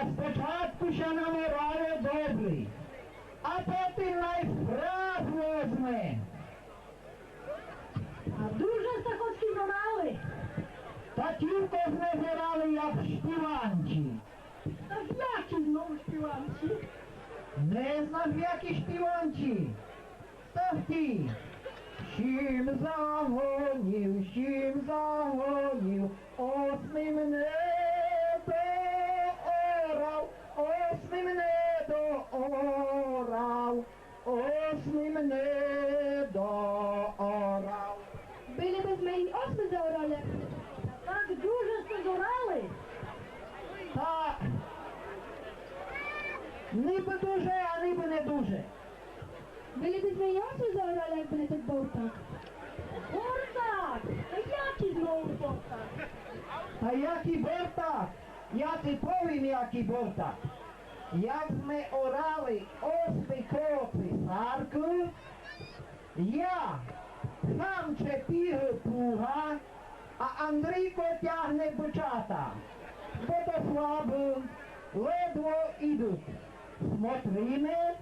Та спочатку намирали добрий, а потім найсправ возьме. А дуже захотки донали. Та тільки знезирали, як шпіванчі. Так які знову співанці? Не знав, які шпіванчі. Та ті. Чим загонів, чим загонів, ось мене nie ten bołtak. Гуртак! Знову гуртак? Та який бортак? Я ти повім, який бортак. Як ми орали осми кропи сарку, я сам чепіг плуга, а Андрійко тягне бичата. Бо то слабо, ледво ідуть. Смотрíme,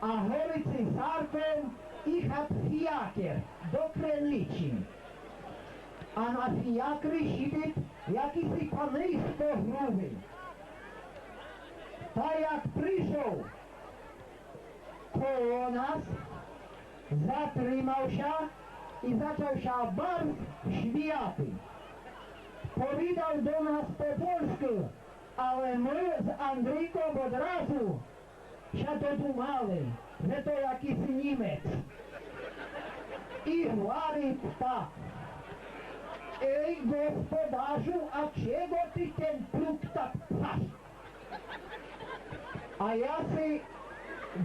а гориці сарком їх фіякер до кренличин. А на фіякри сидить якийсь паний стогрувий. Та як прийшов коло нас, затримався і почався барв швіяти. Повідав до нас по-польськи, але ми з Андрійком одразу ще додумали, že to je akýsi Nímec. i hlavy ptak. Ej, gospodážu, a čego ty ten pluk tak pchaš? A ja si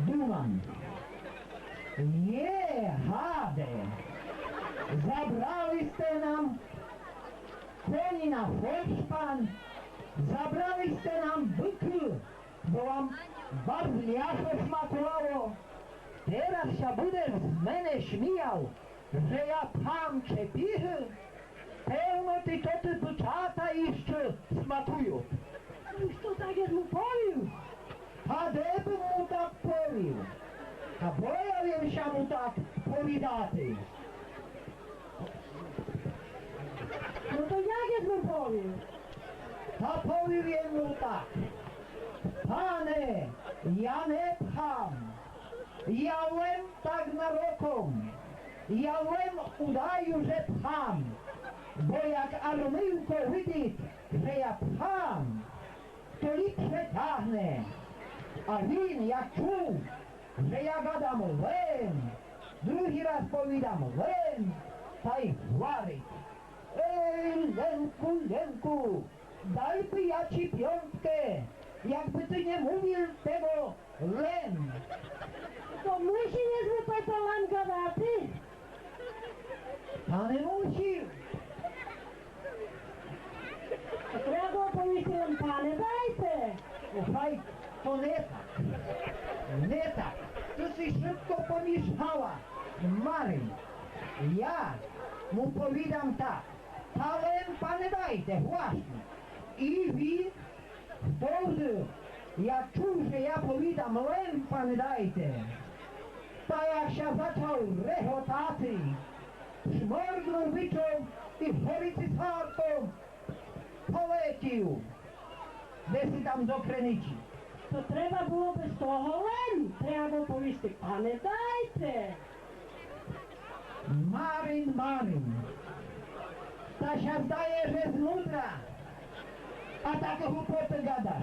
dumam. Nie, háde, zabrali ste nám koni na felšpan, zabrali ste nám bykl, wam bardzo mięso smakowało. Teraz się będziesz z mnie śmiał, że ja pcham czepichy, Певно, ти то ти бучата іще смакують. Ну що так я му повів? А де б му так повів? Та боявся му так повідати. Ну то як я му повів? Та повів йому так. Пане, я не пхам. Я лем так нароком. Я лем удаю, że пхам. Бо як Армивко видить, що я пхам, то ліпше тягне. А він, як чув, що я гадам лен, другий раз повідам лен, та й говорить. Ей, Ленку, Ленку, дай би я ci piątkę, jakby ty nie mówił tego len. Палан гадати. Та не мусив. Треба повісти вам пане дайте. Słuchaj, to nie tak. Nie tak. Ty się szybko pomieszała. Maryn, ja mu powiadam tak. Talem pane dajte, właśnie. I wy jak czuł, że ja powiadam lem pane dajte, to jak się zaczął rechotaty, szmorgnął wyczą i w horicy sarką polecił. Десь там до криниці. То треба було би з того лень. Треба повісти пане дайте. Марин, Марин. Та ся здає, że знутра. А так глупоти гадаш.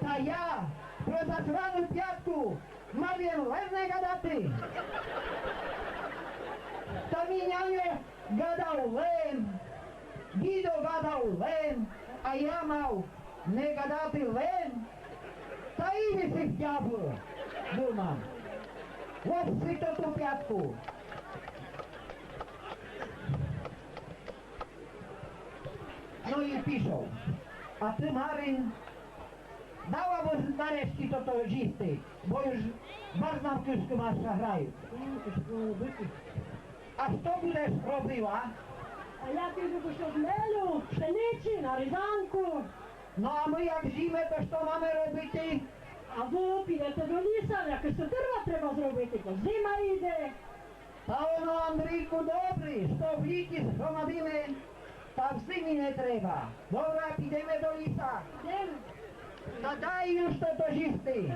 Та я про засрану п'ятку маю левне гадати. Та міняє гадав лем. Дідо гадав лем, а я мав не гадати лем. Та і не си дьявол, думав. Хлопці то ту п'ятку. No i piszą. A ty Maryn dałaby nareszcie to to żisty, bo już bardzo kiszkę masz grają. A co będziesz robiła? А я піду по шознелю, пшениці, на різанку. No a my jak zimę, to co mamy robić? А ви підете до ліса, якось то дерева треба зробити, бо зима йде. Та воно, Андрійку, добре, що в літі згромадимо, Tam zimy netreba. Dobra, ideme do lisa. Idem. No daj už toto žisty.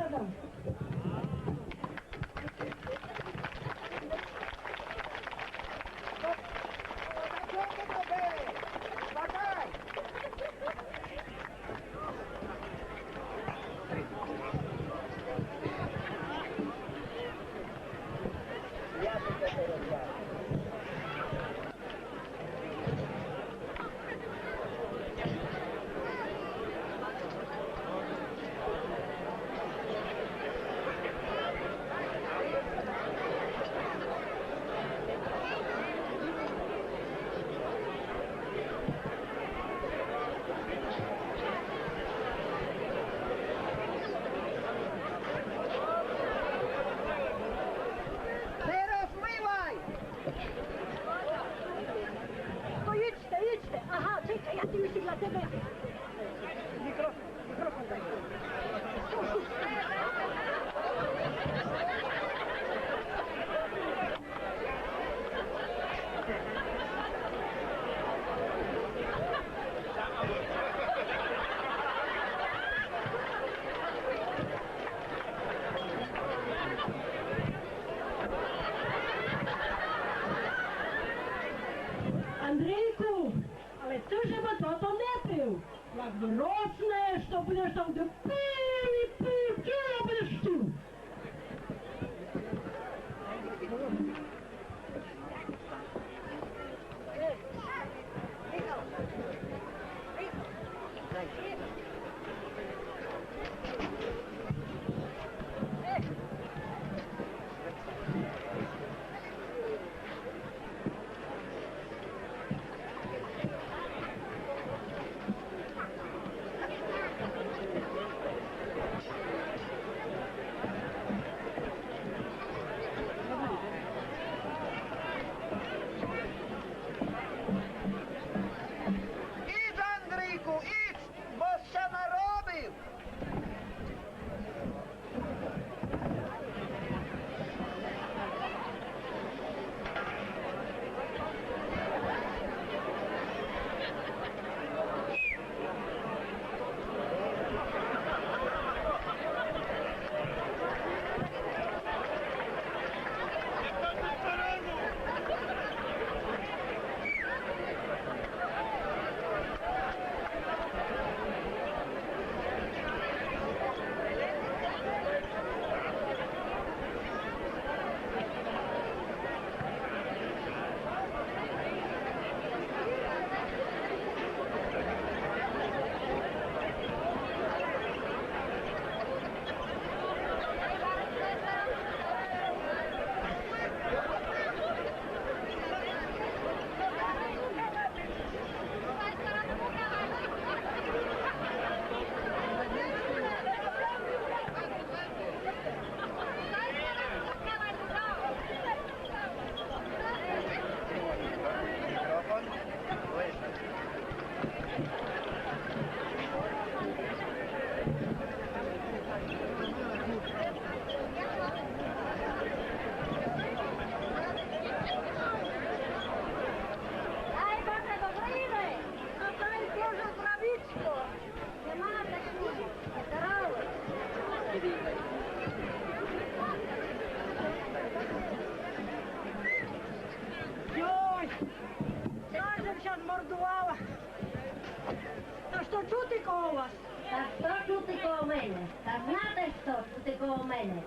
Коло? Так що чути коло мене? Та знаєте що чути коло мене?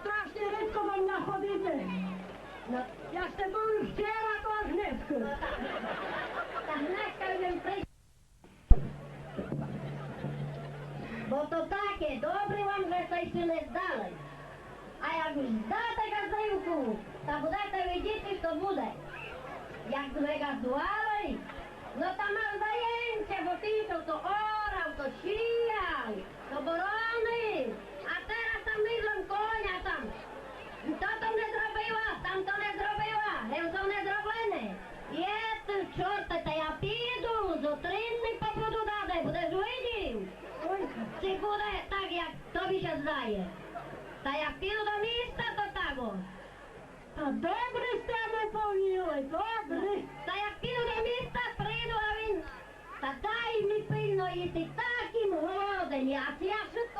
Страшно рідко вам находити. Ну, Я ж тебе був вчора то ну Агнеску. так. Та Гнешка вже прийшла. Бо то таке, добре вам вже цей ще не здали. А як здате газинку, та будете видіти, що буде. Як ви газували, ну та мав то, то орав, то сіяв, то боронив, а зараз там низом коня там. То то не зробила, там то не зробила, то не зроблене. Є ти, чорте, та я піду, зустрінний попаду даде, будеш видів. Чи буде так, як тобі ще здає? Та як піду до міста, то так. о. та добре з тебе повіли, добре. Та як піду до міста, прийду, а він. Та дай мені пильно їсти, таким голоден, я, я швидко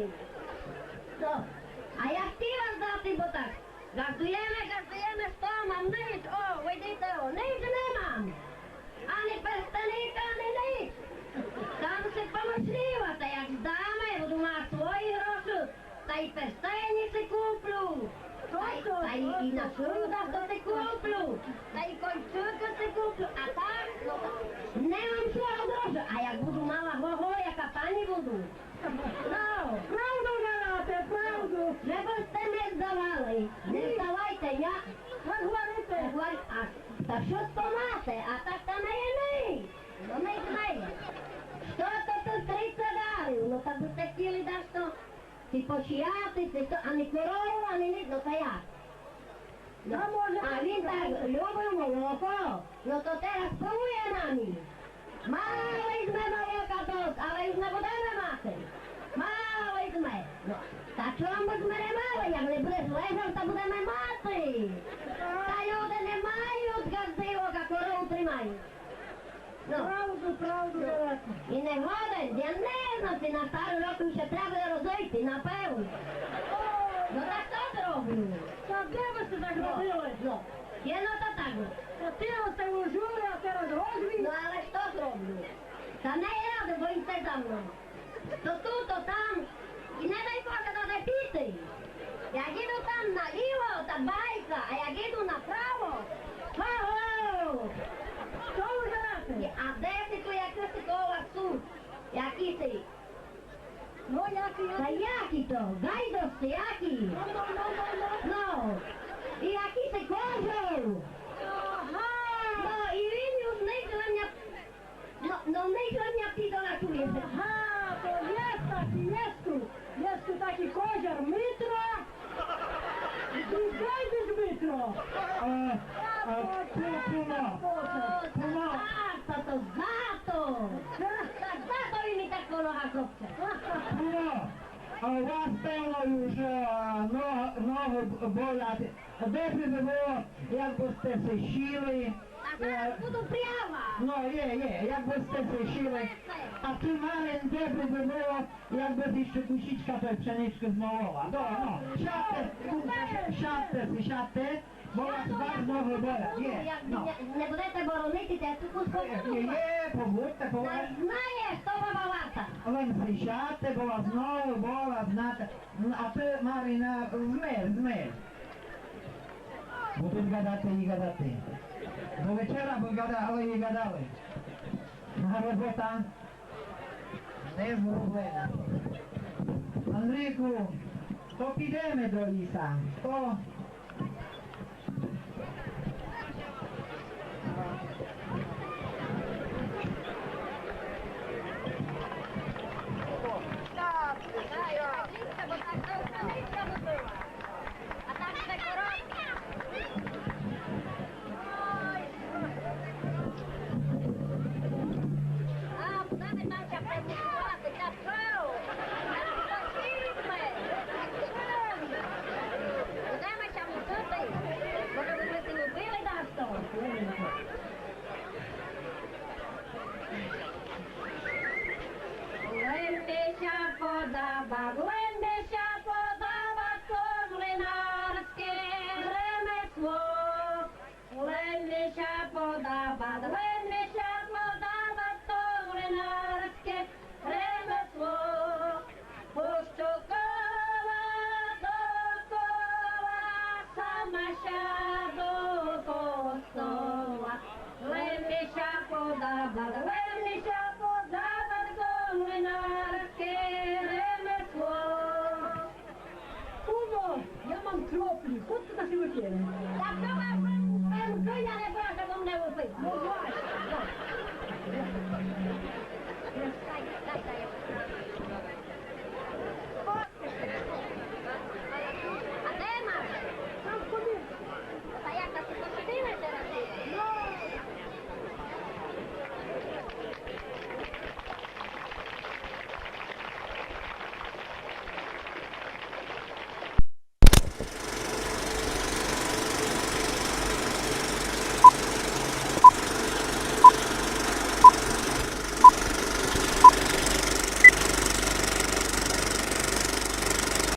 Ukrajine. No, a ja htievam zlatý botak. Gazdujeme, gazdujeme s tom a nič, o, vidíte, o, nič nemám. Ani prsteníka, ani nič. Tam se pomočnívate, jak zdáme, budu mať svoji hrošu, taj prstenici kúplu. Taj i na šruda to te kúplu, taj končúka te kúplu, a tak, no, nemám svojho hrošu, a jak budu mala hoho, ти то, а не а ні, ну як? Ну, може, а він так любив молоко, ну то teraz пробує нами. Мало візьме молока тут, але ж не будемо мати. Мало візьме. Ну, та чому ж ми не мали, як не будеш лежав, то будемо мати. Та люди не мають газдивок, а корову тримають. Ну, Правду, правду говорите. і не годен, я не знаю, на стару року ще треба розійти, напевно. зло. Јената тагу. Па ти ја се ужури, а се разрозви. Но але што зробно? Да не ја да во се за мно. То ту, то там. И не дај кога да не питај. Ја гиду там на ливо, та бајка, а ја гиду направо. Za to! Tak za to i mi tak polocha chłopcze. Пума, а у вас певно вже нога, ноги болять. Де б ви було, якби сте се щили? A teraz budu prawa! Ну, є, є, якби сте се щили. А ти малин, де б ви було, якби ти ще кусічка той пшенички змолола. До, ну, шатте, шатте, шатте, бо вас вас ноги є. Побудьте, побудьте. Знаєш, to baba wata. Але зрішати, бо вас знову була знати. А ти, Марина, змель, змель. Будуть гадати і гадати. До вечора ви гадали і гадали. А робота не зроблена. Андрійку, то підемо до ліса. То